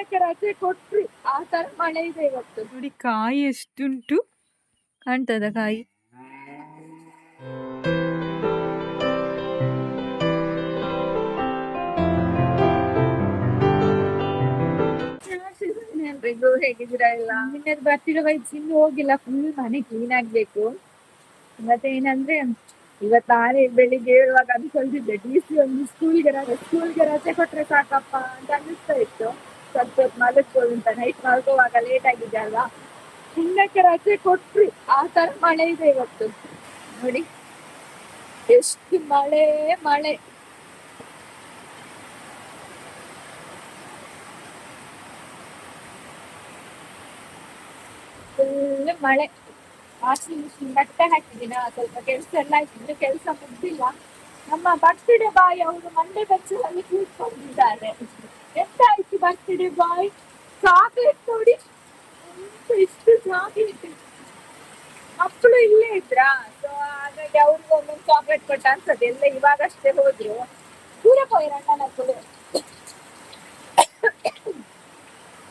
ಹಿಂದಕ್ಕೆ ರಜೆ ಕೊಟ್ರಿ ಆ ತರ ಮಳೆ ಇದೆ ಇವತ್ತು. ನೋಡಿ ಕಾಯಿ ಎಷ್ಟುಂಟು ಕಾಣ್ತದ ಕಾಯಿ? ಎಲ್ರಿಗೂ ಹೇಗಿದ್ದೀರಾ ಎಲ್ಲ? ನಿನ್ನೆದು ಬರ್ತಿರೋ ಜಿಮ್ ಹೋಗಿಲ್ಲ ಫುಲ್ ಮನೆ ಕ್ಲೀನ್ ಆಗ್ಬೇಕು. ಮತ್ತೆ ಏನಂದ್ರೆ ಇವತ್ತು ನಾನೇ ಬೆಳಿಗ್ಗೆ ಏಳುವಾಗ ಅನ್ಕೊಳ್ತಿದ್ದೆ ಡಿ ಸಿ ಒಂದು ಸ್ಕೂಲ್ಗೆ ರಜೆ ಸ್ಕೂಲ್ಗೆ ರಜೆ ಕೊಟ್ರೆ ಸಾಕಪ್ಪ ಅಂತ ಅನ್ನಿಸ್ತಾ ಇತ್ತು. ಸ್ವಲ್ಪ ಹೊತ್ತು ಮಲಗ್ಬೋದು ಅಂತ. ನೈಟ್ ಮಲ್ಗೋವಾಗ ಲೇಟ್ ಆಗಿದೆ ಅಲ್ವಾ? ಹಿಂದಕ್ಕೆ ರಜೆ ಕೊಟ್ರಿ? ಆ ತರ ಮಳೆ ಇದೆ ಇವತ್ತು. ನೋಡಿ, ಎಷ್ಟು ಮಳೆ ಮಳೆ. ಫುಲ್ ಮಳೆ. ವಾಷಿಂಗ್ ಮಿಷಿನ್ ಬಟ್ಟೆ ಹಾಕಿದ್ದೀನ? ಸ್ವಲ್ಪ ಕೆಲಸ ಎಲ್ಲ ಆಯ್ತು. ಇನ್ನು ಕೆಲಸ ಮುಗ್ದಿಲ್ಲ. ನಮ್ಮ ಬರ್ತ್ಡೇ ಬಾಯಿ ಅವರು ಮಂಡೆ ಬೆಚ್ಚಲಲ್ಲಿ ಕೂತ್ಕೊಂಡಿದ್ದಾರೆ. ಎಂತ ಆಯ್ತು ಬರ್ತ್ಡೇ ಬಾಯ್ ಚಾಕ್ಲೇಟ್ ನೋಡಿ. ಎಷ್ಟು ಚಾಕ್ಲೇಟ್ ಮಕ್ಕಳು ಇಲ್ಲೇ ಇದ್ರಾ? ಸೊ ಹಾಗಾಗಿ ಅವ್ರಿಗೆ ಒಂದೊಂದು ಚಾಕ್ಲೇಟ್ ಕೊಟ್ಟ ಅನ್ಸತ್ತೆ. ಎಲ್ಲ ಇವಾಗಷ್ಟೇ ಹೋದ್ರು ದೂರ ಪೋಯ್ರಣ್ಣ ನಕ್ಕಳು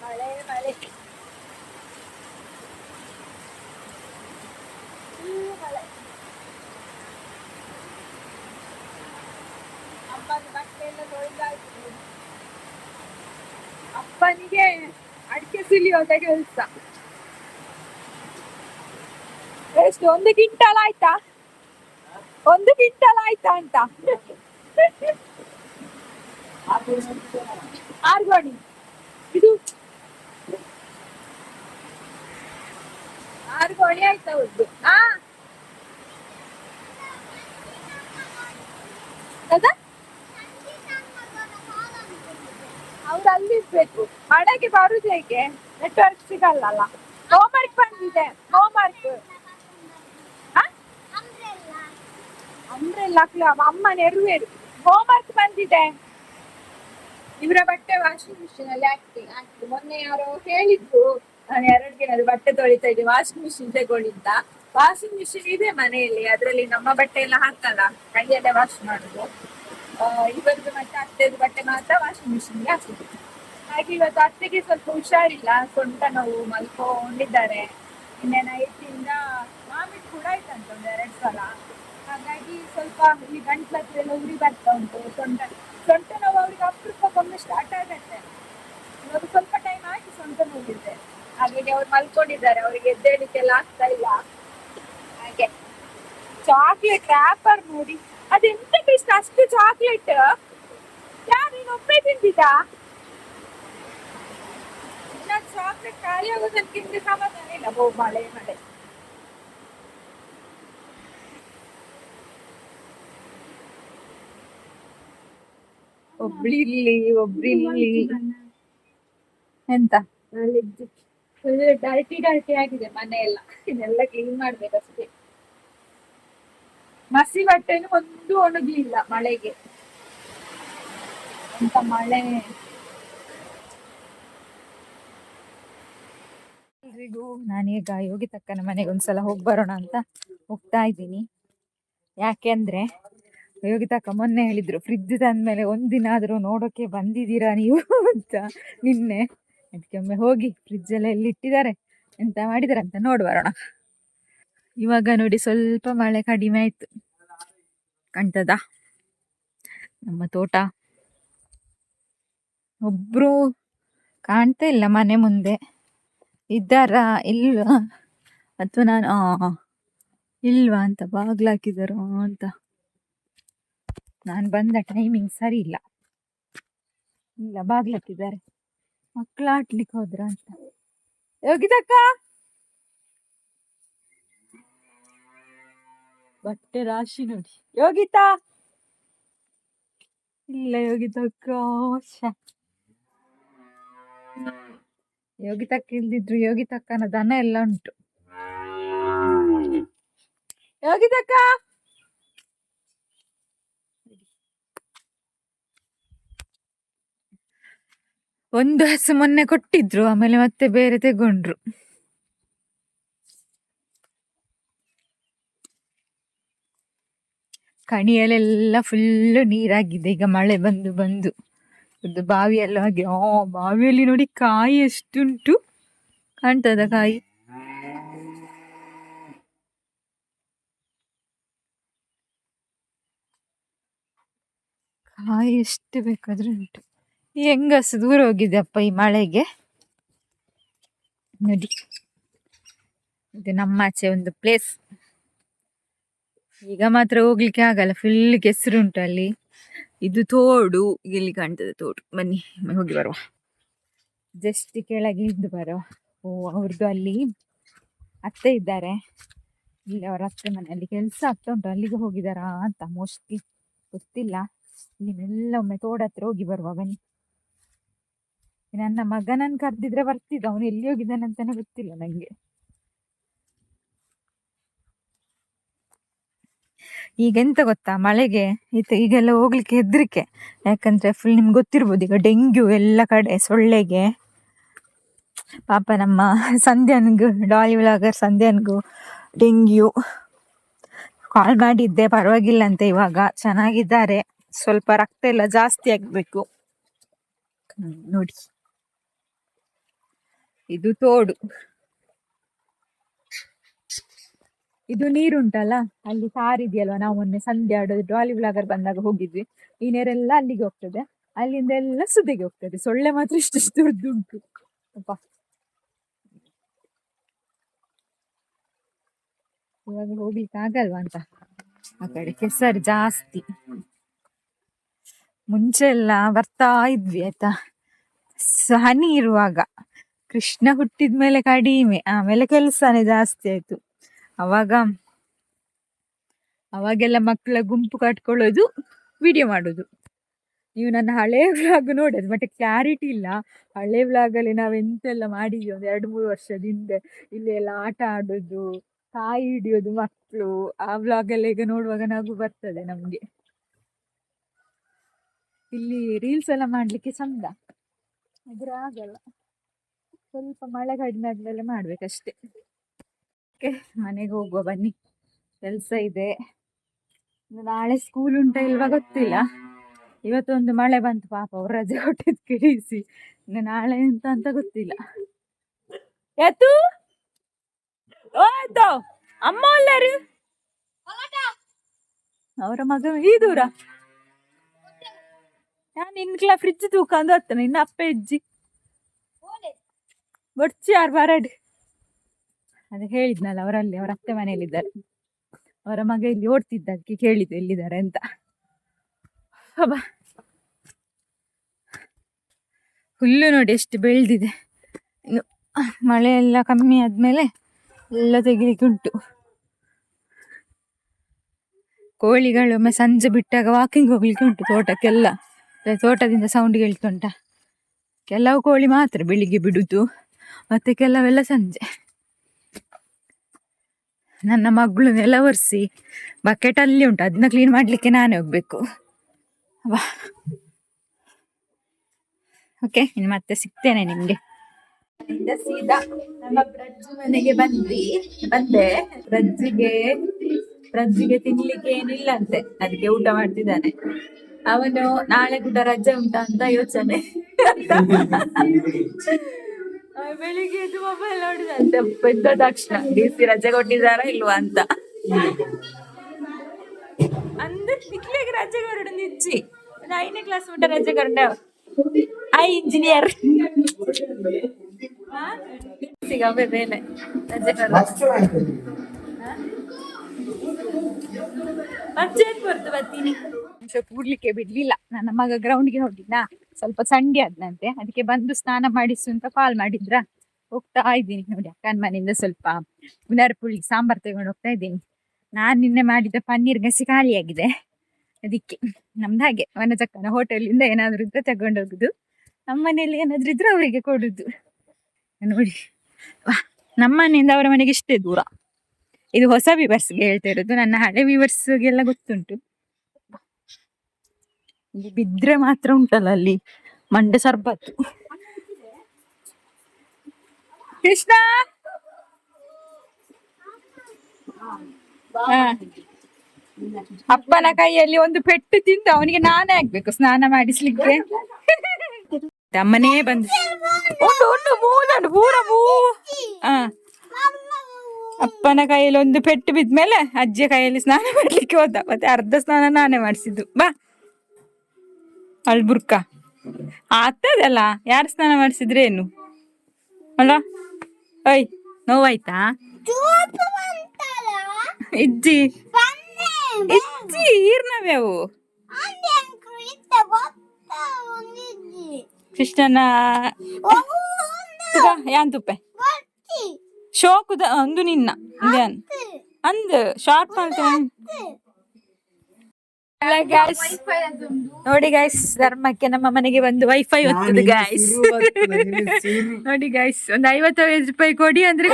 ಮಳೆ ಮಳೆ ಫುಲ್ ಮಳೆ ಅಮ್ಮನ ಬಟ್ಟೆ ಎಲ್ಲ ತೊಳೆದಾಯ್ತು ಅಪ್ಪನಿಗೆ ಅಡಿಕೆ ಸುಲಿಯೋದ ಕೆಲಸ ಎಷ್ಟು ಒಂದು ಕ್ವಿಂಟಲ್ ಆಯ್ತಾ? ಒಂದು ಕ್ವಿಂಟಲ್ ಆಯ್ತಾ ಅಂತ? ಆರ್ಗೋಣಿ. ಇದು ಆರ್ಗೋಣಿ ಆಯ್ತಾ ಒಂದು? ಆ? ಅದ? ಅವ್ರು ಅಲ್ಲಿರ್ಬೇಕು. ಮಳೆಗೆ ಬರುದು ಹೇಗೆ? ನೆಟ್ವರ್ಕ್ ಸಿಗಲ್ಲ ಹೋಮ್ವರ್ಕ್ ಬಂದಿದೆ. ಹೋಮ್ವರ್ಕ್ ಅಂಬ್ರೆಲ್ಲ ಅಮ್ಮ ನೆರವೇರು. ಹೋಮ್ವರ್ಕ್ ಬಂದಿದೆ. ಇವರ ಬಟ್ಟೆ ವಾಷಿಂಗ್ ಮಿಷಿನ್ ಅಲ್ಲಿ ಹಾಕಿ ಹಾಕಿ. ಮೊನ್ನೆ ಯಾರೋ ಹೇಳಿದ್ರು, ನಾನು ಎರಡು ದಿನದ ಬಟ್ಟೆ ತೊಳಿತಾ ಇದ್ದೆ ವಾಷಿಂಗ್ ಮಿಷಿನ್ ತಗೊಂಡಿದ್ದ. ವಾಷಿಂಗ್ ಮಿಷಿನ್ ಇದೆ ಮನೆಯಲ್ಲಿ, ಅದರಲ್ಲಿ ನಮ್ಮ ಬಟ್ಟೆ ಎಲ್ಲ ಹಾಕಲ್ಲ, ಕೈಯಲ್ಲೇ ವಾಶ್ ಮಾಡುದು. ಇವರದ್ದು ಮತ್ತೆ ಅತ್ತೆದು ಬಟ್ಟೆ ಮಾತ್ರ ವಾಷಿಂಗ್ ಮಿಷಿನ್ಗೆ ಹಾಕುದು. ಹಾಗೆ ಇವತ್ತು ಅತ್ತೆಗೆ ಸ್ವಲ್ಪ ಹುಷಾರಿಲ್ಲ ಸೊಂಟ ನೋವು ಮಲ್ಕೊಂಡಿದ್ದಾರೆ ನಿನ್ನೆ ನೈಟಿಂದ ವಾಮಿಟ್ ಕೂಡ ಆಯ್ತಂತ ಒಂದು ಎರಡು ಸಲ. ಹಾಗಾಗಿ ಸ್ವಲ್ಪ ಈ ಗಂಟ್ಲ ಹತ್ರ ಎಲ್ಲ ಉರಿ ಬರ್ತಾ ಉಂಟು. ಸೊಂಟ ಸೊಂಟ ನೋವು ಅವ್ರಿಗೆ ಅಪರೂಪಕ್ಕೊಮ್ಮೆ ಸ್ಟಾರ್ಟ್ ಆಗತ್ತೆ. ಇವಾಗ ಸ್ವಲ್ಪ ಟೈಮ್ ಆಯ್ತು ಸೊಂಟ ನೋವಿದ್ದೆ ಹಾಗಾಗಿ ಅವ್ರು ಮಲ್ಕೊಂಡಿದ್ದಾರೆ. ಅವರಿಗೆ ಎದ್ದೇಳಿಕ್ಕೆಲ್ಲ ಆಗ್ತಾ ಇಲ್ಲ. ಹಾಗೆ ಚಾಕ್ಲೇಟ್ ರ್ಯಾಪರ್ ನೋಡಿ. ಅದೆಂತ ಇಷ್ಟ ಅಷ್ಟು ಚಾಕ್ಲೇಟ್ ಯಾರು ನೀನು ಒಬ್ಬೇ ತಿಂದಿದ್ದಾ? ಚಾಕ್ಲೇಟ್ ಖಾಲಿ ಆಗೋದಕ್ಕೆ ತಿಂದು ಸಮಾಧಾನ ಇಲ್ಲ. ಹೋ ಮಳೆ ಮಳೆ. ಒಬ್ಳಿರ್ಲಿ ಒಬ್ರಿರ್ಲಿ ಎಂತ? ಡರ್ಟಿ ಡರ್ಟಿ ಆಗಿದೆ ಮನೆ ಎಲ್ಲ ಇದೆಲ್ಲ ಕ್ಲೀನ್ ಮಾಡ್ಬೇಕಷ್ಟೇ ಮಸಿ ಬಟ್ಟೆನು ಒಂದು ಒಣಗ್ಲಿಲ್ಲ ಮಳೆಗೆ. ಅಂತ ಮಳೆ. ಎಲ್ರಿಗೂ ನಾನೀಗ ಯೋಗಿ ತಕ್ಕನ ಮನೆಗೆ ಒಂದ್ಸಲ ಹೋಗಿ ಬರೋಣ ಅಂತ ಹೋಗ್ತಾ ಇದ್ದೀನಿ. ಯಾಕೆಂದ್ರೆ ಯೋಗಿ ತಕ್ಕ ಮೊನ್ನೆ ಹೇಳಿದ್ರು ಫ್ರಿಜ್ ತಂದ್ಮೇಲೆ ಒಂದಿನ ಆದರೂ ನೋಡೋಕೆ ಬಂದಿದ್ದೀರಾ ನೀವು? ಅಂತ ನಿನ್ನೆ. ಅದಕ್ಕೆ ಒಮ್ಮೆ ಹೋಗಿ ಫ್ರಿಜ್ ಎಲ್ಲ ಎಲ್ಲಿ ಇಟ್ಟಿದ್ದಾರೆ? ಎಂತ ಮಾಡಿದಾರೆ ಅಂತ ನೋಡಿ ಬರೋಣ. ಇವಾಗ ನೋಡಿ ಸ್ವಲ್ಪ ಮಳೆ ಕಡಿಮೆ ಆಯ್ತು. ಕಾಣ್ತದ? ನಮ್ಮ ತೋಟ. ಒಬ್ರು ಕಾಣ್ತಾ ಇಲ್ಲ ಮನೆ ಮುಂದೆ. ಇದ್ದಾರಾ? ಇಲ್ವಾ? ಅಥವಾ ನಾನು ಇಲ್ವಾ ಅಂತ ಬಾಗ್ಲಾಕಿದಾರೋ ಅಂತ. ನಾನು ಬಂದ ಟೈಮಿಂಗ್ ಸರಿ ಇಲ್ಲ. ಇಲ್ಲ, ಬಾಗ್ಲಾಕಿದ್ದಾರೆ. ಮಕ್ಳು ಆಡ್ಲಿಕ್ಕೆ ಹೋದ್ರ ಅಂತ. ಯೋಗಿತಕ್ಕ ಬಟ್ಟೆ ರಾಶಿ ನೋಡಿ. ಯೋಗಿತಾ ಇಲ್ಲ ಯೋಗಿತಕ್ಕ. ಯೋಗಿತಕ್ಕ ಇಲ್ದಿದ್ರು ಯೋಗಿತಕ್ಕನ ದನ ಎಲ್ಲ ಉಂಟು. ಯೋಗಿತಕ್ಕ ಒಂದು ಹಸು ಮೊನ್ನೆ ಕೊಟ್ಟಿದ್ರು, ಆಮೇಲೆ ಮತ್ತೆ ಬೇರೆ ತೆಗೊಂಡ್ರು. ಕಣಿಯಲೆಲ್ಲ ಫುಲ್ಲು ನೀರಾಗಿದೆ, ಈಗ ಮಳೆ ಬಂದು ಬಂದು. ಒಂದು ಬಾವಿಯೆಲ್ಲ ಹಾಗೆ, ಆ ಬಾವಿಯಲ್ಲಿ ನೋಡಿ ಕಾಯಿ ಎಷ್ಟುಂಟು ಕಾಣ್ತದ ಕಾಯಿ. ಕಾಯಿ ಎಷ್ಟು ಬೇಕಾದ್ರೂ ಉಂಟು ಹೆಂಗಸು ದೂರ ಹೋಗಿದ್ದೆಪ್ಪ ಈ ಮಳೆಗೆ? ನೋಡಿ. ಇದು ನಮ್ಮಾಚೆ ಒಂದು ಪ್ಲೇಸ್ ಈಗ ಮಾತ್ರ ಹೋಗ್ಲಿಕ್ಕೆ ಆಗಲ್ಲ ಫುಲ್ ಕೆಸರು ಉಂಟು ಅಲ್ಲಿ. ಇದು ತೋಡು ಇಲ್ಲಿ ಕಾಣ್ತದೆ ತೋಡು. ಬನ್ನಿ, ಹೋಗಿ ಬರುವ. ಜಸ್ಟ್ ಕೆಳಗೆ ಇದ್ದು ಬರುವ. ಓ ಅವ್ರದ್ದು ಅಲ್ಲಿ ಅತ್ತೆ ಇದ್ದಾರೆ. ಇಲ್ಲಿ ಅವರ ಅತ್ತೆ ಮನೆಯಲ್ಲಿ ಕೆಲಸ ಆಗ್ತಾ ಉಂಟು. ಅಲ್ಲಿಗೆ ಹೋಗಿದಾರಾ ಅಂತ ಮೋಸ್ಟ್ಲಿ ಗೊತ್ತಿಲ್ಲ. ಇಲ್ಲಿನೆಲ್ಲ ಒಮ್ಮೆ ತೋಡ ಹತ್ರ ಹೋಗಿ ಬರುವ, ಬನ್ನಿ. ನನ್ನ ಮಗನನ್ನು ಕರೆದಿದ್ರೆ ಬರ್ತಿದ್ದ. ಅವನು ಎಲ್ಲಿ ಹೋಗಿದ್ದಾನಂತಾನೆ ಗೊತ್ತಿಲ್ಲ ನಂಗೆ. ಈಗ ಎಂತ ಗೊತ್ತಾ? ಮಳೆಗೆ ಈತ ಈಗೆಲ್ಲ ಹೋಗ್ಲಿಕ್ಕೆ ಹೆದರಿಕೆ. ಯಾಕಂದ್ರೆ ಫುಲ್ ನಿಮ್ಗೆ ಗೊತ್ತಿರ್ಬೋದು, ಈಗ ಡೆಂಗ್ಯೂ ಎಲ್ಲ ಕಡೆ, ಸೊಳ್ಳೆಗೆ. ಪಾಪ ನಮ್ಮ ಸಂಧ್ಯಾನ್ಗು ಡಾಲಿ ವ್ಲಾಗರ್ ಸಂಧ್ಯಾನ್ಗೂ ಡೆಂಗ್ಯೂ. ಕಾಲ್ ಮಾಡಿದ್ದೆ ಪರವಾಗಿಲ್ಲ ಅಂತ ಇವಾಗ. ಚೆನ್ನಾಗಿದ್ದಾರೆ. ಸ್ವಲ್ಪ ರಕ್ತ ಎಲ್ಲ ಜಾಸ್ತಿ ಆಗಬೇಕು. ನೋಡಿ. ಇದು ತೋಡು. ಇದು ನೀರುಂಟಲ್ಲ, ಅಲ್ಲಿ ಸಾರಿದೆಯಲ್ವಾ? ನಾವು ಮೊನ್ನೆ ಆಡೋದು ಡಾಲಿ ಬ್ಲಾಗರ್ ಬಂದಾಗ ಹೋಗಿದ್ವಿ. ಈ ನೀರೆಲ್ಲ ಅಲ್ಲಿಗೆ ಹೋಗ್ತದೆ. ಅಲ್ಲಿಂದ ಎಲ್ಲ ಸುದ್ದಿಗೆ ಹೋಗ್ತದೆ. ಸೊಳ್ಳೆ ಮಾತ್ರ ಇಷ್ಟು ದೊಡ್ಡುಂಟು ಅಪ್ಪ ಇವಾಗ ಹೋಗ್ಲಿಕ್ಕೆ ಆಗಲ್ವಾ ಅಂತ? ಆ ಕಡೆ ಕೆಸರು ಜಾಸ್ತಿ. ಮುಂಚೆ ಎಲ್ಲ ಬರ್ತಾ ಇದ್ವಿ, ಆಯ್ತಾ? ಸಹನಿ ಹನಿ ಇರುವಾಗ ಕೃಷ್ಣ ಹುಟ್ಟಿದ್ಮೇಲೆ ಕಡಿಮೆ. ಆಮೇಲೆ ಕೆಲಸನೇ ಜಾಸ್ತಿ ಆಯ್ತು. ಅವಾಗ ಅವಾಗೆಲ್ಲ ಮಕ್ಕಳ ಗುಂಪು ಕಟ್ಕೊಳ್ಳೋದು ವಿಡಿಯೋ ಮಾಡೋದು. ನೀವು ನನ್ನ ಹಳೆ ವ್ಲಾಗ್ ನೋಡೋದು ಬಟ್ ಕ್ಲಾರಿಟಿ ಇಲ್ಲ. ಹಳೆ ವ್ಲಾಗಲ್ಲಿ ನಾವು ಎಂತೆಲ್ಲ ಮಾಡಿದ್ವಿ? ಒಂದು ಎರಡು, ಮೂರು ವರ್ಷದ ಹಿಂದೆ. ಇಲ್ಲಿ ಎಲ್ಲ ಆಟ ಆಡೋದು ಕಾಯಿ ಹಿಡಿಯೋದು ಮಕ್ಕಳು ಆ ವ್ಲಾಗ್ ಎಲ್ಲ ಈಗ ನೋಡುವಾಗ ನಗು ಬರ್ತದೆ ನಮಗೆ. ಇಲ್ಲಿ ರೀಲ್ಸ್ ಎಲ್ಲ ಮಾಡ್ಲಿಕ್ಕೆ ಚಂದ. ಆದ್ರೆ ಆಗಲ್ಲ. ಸ್ವಲ್ಪ ಮಳೆ ಕಡಿಮೆ ಆದ್ಮೇಲೆ ಮಾಡ್ಬೇಕಷ್ಟೇ. ಓಕೆ ಮನೆಗೆ ಹೋಗುವ, ಬನ್ನಿ. ಕೆಲಸ ಇದೆ. ನಾಳೆ ಸ್ಕೂಲ್ ಉಂಟ ಇಲ್ವಾ ಗೊತ್ತಿಲ್ಲ. ಇವತ್ತೊಂದು ಮಳೆ ಬಂತು, ಪಾಪ ಅವ್ರು ರಜೆ ಕೊಟ್ಟಿದ್ದು ಕಿಡಿಸಿ ನಾಳೆ ಎಂತ ಅಂತ ಗೊತ್ತಿಲ್ಲ. ಎತ್ತು? ಓಯ್ತು ಅಮ್ಮ ಎಲ್ಲರು ಅವರ ಮಗ ಈ ದೂರ? ನಾನು ಇನ್ಕ್ಲ ಫ್ರಿಜ್ ತೂಕ ಅಂದು ಇನ್ನು ಅಪ್ಪ ಹೆಜ್ಜಿ. ಬಡ್ಚಿ ಯಾರು ಬರಡ್? ಅದೇ ಹೇಳಿದ್ನಲ್ಲ, ಅವರಲ್ಲಿ, ಅವರ ಅತ್ತೆ ಮನೆಯಲ್ಲಿದ್ದಾರೆ. ಅವರ ಮಗ ಇಲ್ಲಿ ಓಡ್ತಿದ್ದಕ್ಕೆ ಕೇಳಿದ್ದು ಎಲ್ಲಿದ್ದಾರೆ ಅಂತ. ಅಬ್ಬಾ. ಹುಲ್ಲು ನೋಡಿ ಎಷ್ಟು ಬೆಳೆದಿದೆ. ಇನ್ನು ಮಳೆ ಎಲ್ಲ ಕಮ್ಮಿ ಆದಮೇಲೆ ಎಲ್ಲ ತೆಗಿಲಿಕ್ಕೆ ಉಂಟು. ಕೋಳಿಗಳು ಒಮ್ಮೆ ಸಂಜೆ ಬಿಟ್ಟಾಗ ವಾಕಿಂಗ್ ಹೋಗ್ಲಿಕ್ಕೆ ಉಂಟು ತೋಟಕ್ಕೆಲ್ಲ. ತೋಟದಿಂದ ಸೌಂಡ್ ಕೇಳ್ತುಂಟ. ಕೆಲವು ಕೋಳಿ ಮಾತ್ರ ಬೆಳಿಗ್ಗೆ ಬಿಡುದು, ಮತ್ತೆ ಕೆಲವೆಲ್ಲ ಸಂಜೆ. ನನ್ನ ಮಗಳು ನೆಲ ಒರೆಸಿ ಬಕೆಟ್ ಅಲ್ಲಿ ಉಂಟು. ಅದನ್ನ ಕ್ಲೀನ್ ಮಾಡ್ಲಿಕ್ಕೆ ನಾನೇ ಹೋಗ್ಬೇಕು. ವಾ ಓಕೆ ಇನ್ನು ಮತ್ತೆ ಸಿಗ್ತೇನೆ ನಿಮ್ಗೆ. ಸೀದಾ ನಮ್ಮ ಪ್ರಜ್ಜು ಮನೆಗೆ ಬಂದ್ವಿ. ಬಂದೆ. ಪ್ರಜ್ಜಿಗೆ ಪ್ರಜ್ಜಿಗೆ ತಿನ್ಲಿಕ್ಕೆ ಏನಿಲ್ಲ ಅಂತೆ. ಅದಕ್ಕೆ ಊಟ ಮಾಡ್ತಿದ್ದಾನೆ. ಅವನು ನಾಳೆ ಕೂಡ ರಜೆ ಉಂಟಾ ಅಂತ ಯೋಚನೆ. ಬೆಳಿಗ್ಗೆ ಎದ್ದು ಮೊಬೈಲ್ ನೋಡಿದಂತೆ ಎದ್ದ ತಕ್ಷಣ ಡಿ ಸಿ ರಜೆ ಕೊಟ್ಟಿದ್ದಾರಾ ಇಲ್ವಾ ಅಂತ ಅಂದ್ರೆ ನಿಕ್ಲಿಗೆ ರಜೆ ಕೊರಡು ನಿಜ್ಜಿ ಒಂದು ಐದನೇ ಕ್ಲಾಸ್ ಮುಟ್ಟ ರಜೆ ಕೊರಡ ಐ ಇಂಜಿನಿಯರ್ ಸಿಗಬೇಕೇನೆ ರಜೆ ಕೊರಡು ಅರ್ಜೆಂಟ್ ಬರ್ತು ಬರ್ತೀನಿ ನಿಮಿಷ ಕೂಡ್ಲಿಕ್ಕೆ ಬಿಡ್ಲಿಲ್ಲ. ನನ್ನ ಮಗ ಗ್ರೌಂಡ್ಗೆ ಹೋಗಿದ್ದ ಸ್ವಲ್ಪ ಸಂಡೆ ಆದ್ನಂತೆ. ಅದಕ್ಕೆ ಬಂದು ಸ್ನಾನ ಮಾಡಿಸು ಅಂತ ಕಾಲ್ ಮಾಡಿದ್ರ? ಹೋಗ್ತಾ ಇದ್ದೀನಿ ನೋಡಿ ಅಕ್ಕನ ಮನೆಯಿಂದ ಸ್ವಲ್ಪ ಪುನರ್ ಪುಳಿ ಸಾಂಬಾರ್ ತಗೊಂಡು ಹೋಗ್ತಾ ಇದ್ದೀನಿ. ನಾನ್ ನಿನ್ನೆ ಮಾಡಿದ ಪನ್ನೀರ್ ಗಸಿ ಖಾಲಿಯಾಗಿದೆ. ಅದಕ್ಕೆ ನಮ್ದು ಹಾಗೆ ವನಜಕ್ಕನ ಹೋಟೆಲಿಂದ ಏನಾದ್ರು ಇದ್ರೆ ತಗೊಂಡೋಗುದು ನಮ್ಮ ಮನೆಯಲ್ಲಿ ಏನಾದ್ರು ಇದ್ರೆ ಅವರಿಗೆ ಕೊಡುದು. ನೋಡಿ. ನಮ್ಮ ಮನೆಯಿಂದ ಅವರ ಮನೆಗೆ ಇಷ್ಟೇ ದೂರ. ಇದು ಹೊಸ ವಿವರ್ಸ್ಗೆ ಹೇಳ್ತಾ ಇರೋದು. ನನ್ನ ಹಳೆ ವಿವರ್ಸ್ಗೆಲ್ಲ ಗೊತ್ತುಂಟು. ಬಿದ್ರೆ ಮಾತ್ರ ಉಂಟಲ್ಲ ಅಲ್ಲಿ ಮಂಡೆ ಸರ್ಬತ್ತು. ಕೃಷ್ಣ. ಅಪ್ಪನ ಕೈಯಲ್ಲಿ ಒಂದು ಪೆಟ್ಟು ತಿಂದು ಅವನಿಗೆ ನಾನೇ ಆಗ್ಬೇಕು, ಸ್ನಾನ ಮಾಡಿಸ್ಲಿಕ್ಕೆ. ಅಮ್ಮನೇ ಬಂದು. ಉಂಡು ಉಂಡು ಮೂಲಂಡು ಪೂರ ಮೂ. ಅಪ್ಪನ ಕೈಯಲ್ಲಿ ಒಂದು ಪೆಟ್ಟು ಬಿದ್ಮೇಲೆ ಅಜ್ಜಿಯ ಕೈಯಲ್ಲಿ ಸ್ನಾನ ಮಾಡ್ಲಿಕ್ಕೆ ಹೋದ, ಮತ್ತೆ ಅರ್ಧ ಸ್ನಾನ ನಾನೇ ಮಾಡಿಸಿದ್ದು. ಬಾ. ಅಳ್ಬುರ್ಕ ಆಗ್ತದಲ್ಲ ಯಾರು ಸ್ನಾನ ಮಾಡಿಸಿದ್ರೆ ಏನು? ಅಲ್ಲ ಐ ನೋವಾಯ್ತಾ? ಇಜ್ಜಿ ಇಜ್ಜಿ ಈರ್ನವ್ಯಾವು ಕೃಷ್ಣನ ಯಾನ್ ಶೋಕುದ ಒಂದು ನಿನ್ನ, ಅಂದ್ ಶಾರ್ಟ್ ಮಾಡ್ತೇನೆ. ನೋಡಿ ಗೈಸ್ ಧರ್ಮಕ್ಕೆ ನಮ್ಮ ಮನೆಗೆ ಬಂದು ವೈಫೈ ಒತ್ತದು ಗೈಸ್ ನೋಡಿ ಗೈಸ್ ಒಂದು ಐವತ್ತೈದು ರೂಪಾಯಿ ಕೊಡಿ ಅಂದ್ರೆ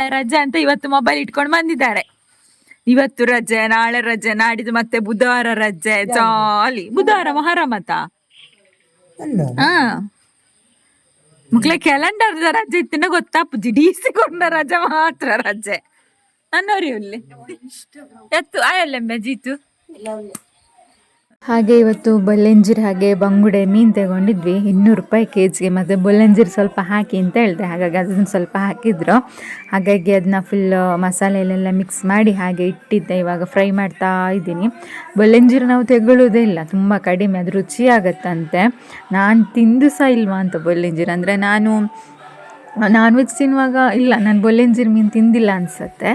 ರಜೆ ಅಂತ ಇವತ್ತು ಮೊಬೈಲ್ ಇಟ್ಕೊಂಡು ಬಂದಿದ್ದಾರೆ. ಇವತ್ತು ರಜೆ ನಾಳೆ ರಜೆ ನಾಡಿದ್ದು ಮತ್ತೆ ಬುಧವಾರ ರಜೆ ಜಾಲಿ ಬುಧವಾರ ಮೊಹರಮತ ಹಾ. ಮಕ್ಳ ಕ್ಯಾಲೆಂಡರ್ ರಜೆ ಇತ್ತಿನ ಸಿ ಕೊಂಡ ರಜೆ ಮಾತ್ರ ರಜೆ. ನನ್ನವ್ರಿ ಎತ್ತು ಆಯಲ್ಲೆಂಬೆ ಜೀತು. ಹಾಗೆ ಇವತ್ತು ಬೊಲ್ಲೆಂಜಿರ್ ಹಾಗೆ ಬಂಗುಡೆ ಮೀನು ತಗೊಂಡಿದ್ವಿ. ಇನ್ನೂರು ರೂಪಾಯಿ ಕೆ ಜಿಗೆ ಮತ್ತು ಬೊಲ್ಲೆಂಜಿರ್ ಸ್ವಲ್ಪ ಹಾಕಿ ಅಂತ ಹೇಳಿದೆ. ಹಾಗಾಗಿ ಅದನ್ನು ಸ್ವಲ್ಪ ಹಾಕಿದ್ರು. ಹಾಗಾಗಿ ಅದನ್ನ ಫುಲ್ ಮಸಾಲೆಲೆಲ್ಲ ಮಿಕ್ಸ್ ಮಾಡಿ ಹಾಗೆ ಇಟ್ಟಿದ್ದೆ. ಇವಾಗ ಫ್ರೈ ಮಾಡ್ತಾ ಇದ್ದೀನಿ. ಬೊಲ್ಲೆಂಜಿರ್ ನಾವು ತೆಗೊಳ್ಳೋದೇ ಇಲ್ಲ. ತುಂಬ ಕಡಿಮೆ. ಅದು ರುಚಿ ಆಗತ್ತಂತೆ ನಾನು ತಿಂದು ಸಹ ಇಲ್ವಾ ಅಂತ ಬೊಲ್ಲೆಂಜಿರ್. ಅಂದರೆ ನಾನು ನಾನ್ ವೆಜ್ ತಿನ್ನುವಾಗ ಇಲ್ಲ, ನಾನು ಬೊಲ್ಲೆಂಜಿರ್ ಮೀನು ತಿಂದಿಲ್ಲ ಅನಿಸುತ್ತೆ.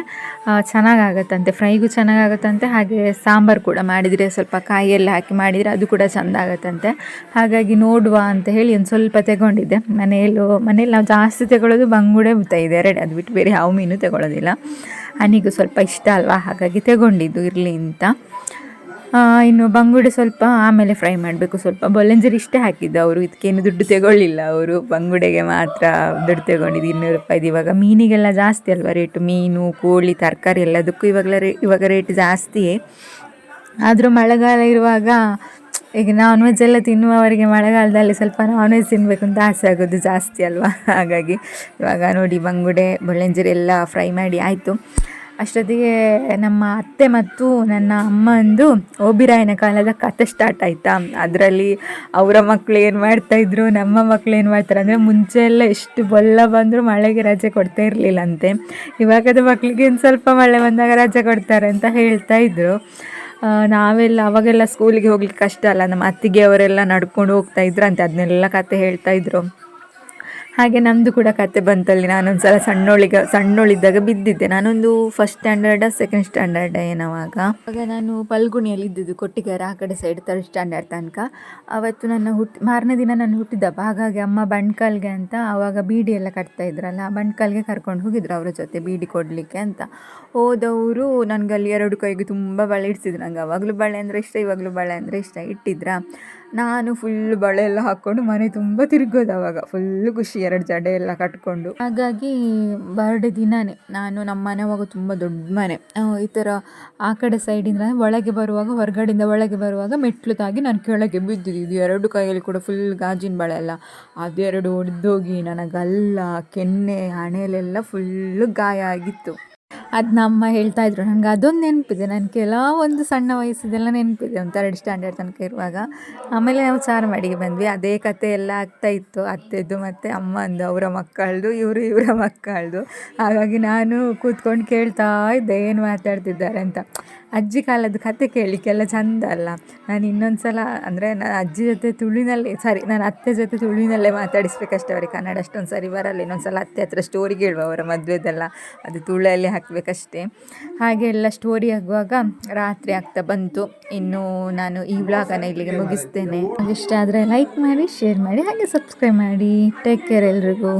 ಚೆನ್ನಾಗಾಗತ್ತಂತೆ, ಫ್ರೈಗೂ ಚೆನ್ನಾಗಾಗತ್ತಂತೆ, ಹಾಗೆ ಸಾಂಬಾರು ಕೂಡ ಮಾಡಿದರೆ ಸ್ವಲ್ಪ ಕಾಯಿ ಎಲ್ಲ ಹಾಕಿ ಮಾಡಿದರೆ ಅದು ಕೂಡ ಚೆಂದ ಆಗತ್ತಂತೆ ಹಾಗಾಗಿ ನೋಡುವ ಅಂತ ಹೇಳಿ ಒಂದು ಸ್ವಲ್ಪ ತಗೊಂಡಿದ್ದೆ. ಮನೆಯಲ್ಲೂ, ಮನೆಯಲ್ಲಿ ನಾವು ಜಾಸ್ತಿ ತಗೊಳ್ಳೋದು ಬಂಗುಡೆ ಇದೆ, ಎರಡು, ಅದು ಬಿಟ್ಟು ಬೇರೆ ಯಾವ ಮೀನು ತಗೊಳ್ಳೋದಿಲ್ಲ ಅನಿಗೂ ಸ್ವಲ್ಪ ಇಷ್ಟ ಅಲ್ವಾ, ಹಾಗಾಗಿ ತಗೊಂಡಿದ್ದು ಇರಲಿ ಅಂತ. ಇನ್ನು ಬಂಗುಡೆ ಸ್ವಲ್ಪ ಆಮೇಲೆ ಫ್ರೈ ಮಾಡಬೇಕು. ಸ್ವಲ್ಪ ಬೊಲೆಂಜರಿ ಇಷ್ಟೇ ಹಾಕಿದ್ದು ಅವರು. ಇದಕ್ಕೇನು ದುಡ್ಡು ತಗೊಳ್ಳಿಲ್ಲ ಅವರು. ಬಂಗುಡೆಗೆ ಮಾತ್ರ ದುಡ್ಡು ತಗೊಂಡಿದ್ದು ಇನ್ನೂರು ರೂಪಾಯಿದು ಇವಾಗ ಮೀನಿಗೆಲ್ಲ ಜಾಸ್ತಿ ಅಲ್ವಾ ರೇಟು ಮೀನು, ಕೋಳಿ, ತರಕಾರಿ ಎಲ್ಲದಕ್ಕೂ ಇವಾಗಲ ರೇ ಇವಾಗ ರೇಟ್ ಜಾಸ್ತಿಯೇ. ಆದರೂ ಮಳೆಗಾಲ ಇರುವಾಗ ಈಗ ನಾನ್ ವೆಜ್ ಎಲ್ಲ ತಿನ್ನುವವರಿಗೆ ಮಳೆಗಾಲದಲ್ಲಿ ಸ್ವಲ್ಪ ನಾನ್ ವೆಜ್ ತಿನ್ನಬೇಕು ಅಂತ ಆಸೆ ಆಗೋದು ಜಾಸ್ತಿ ಅಲ್ವಾ? ಹಾಗಾಗಿ ಇವಾಗ ನೋಡಿ ಬಂಗುಡೆ ಬೊಳೆಂಜರಿ ಎಲ್ಲ ಫ್ರೈ ಮಾಡಿ ಆಯಿತು. ಅಷ್ಟೊತ್ತಿಗೆ ನಮ್ಮ ಅತ್ತೆ ಮತ್ತು ನನ್ನ ಅಮ್ಮಂದು ಓಬಿರಾಯನ ಕಾಲದ ಕತೆ ಸ್ಟಾರ್ಟ್ ಆಯಿತಾ? ಅದರಲ್ಲಿ ಅವರ ಮಕ್ಕಳು ಏನು ಮಾಡ್ತಾಯಿದ್ರು ನಮ್ಮ ಮಕ್ಕಳು ಏನು ಮಾಡ್ತಾರೆ ಅಂದರೆ ಮುಂಚೆ ಎಲ್ಲ ಎಷ್ಟು ಬೊಲ್ಲ ಬಂದರೂ ಮಳೆಗೆ ರಜೆ ಕೊಡ್ತಾ ಇರಲಿಲ್ಲಂತೆ. ಇವಾಗದ ಮಕ್ಕಳಿಗೆ ಒಂದು ಸ್ವಲ್ಪ ಮಳೆ ಬಂದಾಗ ರಜೆ ಕೊಡ್ತಾರೆ ಅಂತ ಹೇಳ್ತಾ ಇದ್ರು. ನಾವೆಲ್ಲ ಅವಾಗೆಲ್ಲ ಸ್ಕೂಲಿಗೆ ಹೋಗ್ಲಿಕ್ಕೆ ಕಷ್ಟ ಅಲ್ಲ. ನಮ್ಮ ಅತ್ತಿಗೆ ಅವರೆಲ್ಲ ನಡ್ಕೊಂಡು ಹೋಗ್ತಾ ಇದ್ರಂತೆ. ಅದನ್ನೆಲ್ಲ ಕತೆ ಹೇಳ್ತಾ ಇದ್ರು. ಹಾಗೆ ನಮ್ಮದು ಕೂಡ ಕತೆ ಬಂತಲ್ಲಿ. ನಾನೊಂದು ಸಲ ಸಣ್ಣೋಳಿಗ, ಸಣ್ಣೋಳಿದ್ದಾಗ ಬಿದ್ದಿದ್ದೆ. ನಾನೊಂದು ಫಸ್ಟ್ ಸ್ಟ್ಯಾಂಡರ್ಡ ಸೆಕೆಂಡ್ ಸ್ಟ್ಯಾಂಡರ್ಡ್ ಏನವಾಗ? ಆಗ ನಾನು ಪಲ್ಗುಣಿಯಲ್ಲಿ ಇದ್ದಿದ್ದು, ಕೊಟ್ಟಿಗೆರ ಆ ಕಡೆ ಸೈಡ್ ತರ್ಡ್ ಸ್ಟ್ಯಾಂಡರ್ಡ್ ತನಕ. ಅವತ್ತು ನನ್ನ ಹುಟ್ಟಿ ಮಾರನೇ ದಿನ ನಾನು ಹುಟ್ಟಿದ್ದಪ್ಪ. ಹಾಗಾಗಿ ಅಮ್ಮ ಬಣ್ಕಲ್ಗೆ ಅಂತ ಆವಾಗ ಬೀಡಿ ಎಲ್ಲ ಕಟ್ತಾ ಇದ್ರಲ್ಲ, ಆ ಬಣ್ಕಾಲ್ಗೆ ಕರ್ಕೊಂಡು ಹೋಗಿದ್ರು ಅವರ ಜೊತೆ ಬೀಡಿ ಕೊಡಲಿಕ್ಕೆ ಅಂತ. ಹೋದವರು ನನಗೆ ಅಲ್ಲಿ ಎರಡು ಕೈಗೆ ತುಂಬ ಬಳೆ ಇಡ್ಸಿದ್ರು. ನಂಗೆ ಅವಾಗಲೂ ಬಳೆ ಅಂದರೆ ಇಷ್ಟ, ಇವಾಗಲೂ ಬಳೆ ಅಂದರೆ ಇಷ್ಟ. ಇಟ್ಟಿದ್ರ? ನಾನು ಫುಲ್ ಬಳೆ ಎಲ್ಲ ಹಾಕ್ಕೊಂಡು ಮನೆ ತುಂಬ ತಿರುಗೋದು ಅವಾಗ. ಫುಲ್ಲು ಖುಷಿ ಎರಡು ಜಡೆ ಎಲ್ಲ ಕಟ್ಕೊಂಡು. ಹಾಗಾಗಿ ಬರ್ಡೇ ದಿನನೇ ನಾನು ನಮ್ಮ ಮನೆ ಅವಾಗ ತುಂಬ ದೊಡ್ಡ ಮನೆ. ಈ ಥರ ಆ ಕಡೆ ಸೈಡಿಂದ ಒಳಗೆ ಬರುವಾಗ, ಹೊರಗಡೆಯಿಂದ ಒಳಗೆ ಬರುವಾಗ ಮೆಟ್ಲು ತಾಗಿ ನಾನು ಕೆಳಗೆ ಬಿದ್ದಿದ್ದು. ಎರಡು ಕೈಯಲ್ಲಿ ಕೂಡ ಫುಲ್ ಗಾಜಿನ ಬಳೆ ಎಲ್ಲ ಅದೆರಡು ಒಡೆದೋಗಿ ನನಗಲ್ಲ, ಕೆನ್ನೆ, ಹಣೆಯಲ್ಲೆಲ್ಲ ಫುಲ್ಲು ಗಾಯ ಆಗಿತ್ತು. ಅದು ನಮ್ಮ ಹೇಳ್ತಾ ಇದ್ರು. ನನಗೆ ಅದೊಂದು ನೆನಪಿದೆ. ನಾನು ಕೆಲವೊಂದು ಸಣ್ಣ ವಯಸ್ಸಿದೆಲ್ಲ ನೆನಪಿದೆ. ಒಂದು ಥರ್ಡ್ ಸ್ಟ್ಯಾಂಡರ್ಡ್ ತನಕ ಇರುವಾಗ. ಆಮೇಲೆ ನಾವು ಚಾರ್ಮಾಡಿಗೆ ಬಂದ್ವಿ. ಅದೇ ಕತೆ ಎಲ್ಲ ಆಗ್ತಾ ಇತ್ತು. ಅತ್ತೆದ್ದು ಮತ್ತು ಅಮ್ಮಂದು, ಅವರ ಮಕ್ಕಳದು, ಇವರು ಇವರ ಮಕ್ಕಳದು. ಹಾಗಾಗಿ ನಾನು ಕೂತ್ಕೊಂಡು ಕೇಳ್ತಾ ಇದ್ದೆ. ಏನು ಮಾತಾಡ್ತಿದ್ದಾರೆ ಅಂತ. ಅಜ್ಜಿ ಕಾಲದ ಕತೆ ಕೇಳಲಿಕ್ಕೆಲ್ಲ ಚಂದ ಅಲ್ಲ. ನಾನು ಇನ್ನೊಂದು ಸಲ ಅಂದರೆ ನಾನು ಅಜ್ಜಿ ಜೊತೆ ತುಳುವಿನಲ್ಲೇ ಸಾರಿ ನಾನು ಅತ್ತೆ ಜೊತೆ ತುಳುವಿನಲ್ಲೇ ಮಾತಾಡಿಸ್ಬೇಕಷ್ಟೇ ಅವರಿಗೆ. ಕನ್ನಡ ಅಷ್ಟೊಂದು ಸರಿ ಬರಲ್ಲ ಇನ್ನೊಂದು ಸಲ ಅತ್ತೆ ಹತ್ರ ಸ್ಟೋರಿ ಕೇಳುವ ಅವರ ಮದುವೆದೆಲ್ಲ. ಅದು ತುಳಲ್ಲಿ ಹಾಕಬೇಕಷ್ಟೇ. ಹಾಗೆ ಎಲ್ಲ ಸ್ಟೋರಿ ಆಗುವಾಗ ರಾತ್ರಿ ಆಗ್ತಾ ಬಂತು. ಇನ್ನು ನಾನು ಈ ವ್ಲಾಗನ್ನು ಇಲ್ಲಿಗೆ ಮುಗಿಸ್ತೇನೆ. ಇಷ್ಟ ಆದರೆ ಲೈಕ್ ಮಾಡಿ ಶೇರ್ ಮಾಡಿ, ಹಾಗೆ ಸಬ್ಸ್ಕ್ರೈಬ್ ಮಾಡಿ. ಟೇಕ್ ಕೇರ್ ಎಲ್ರಿಗೂ.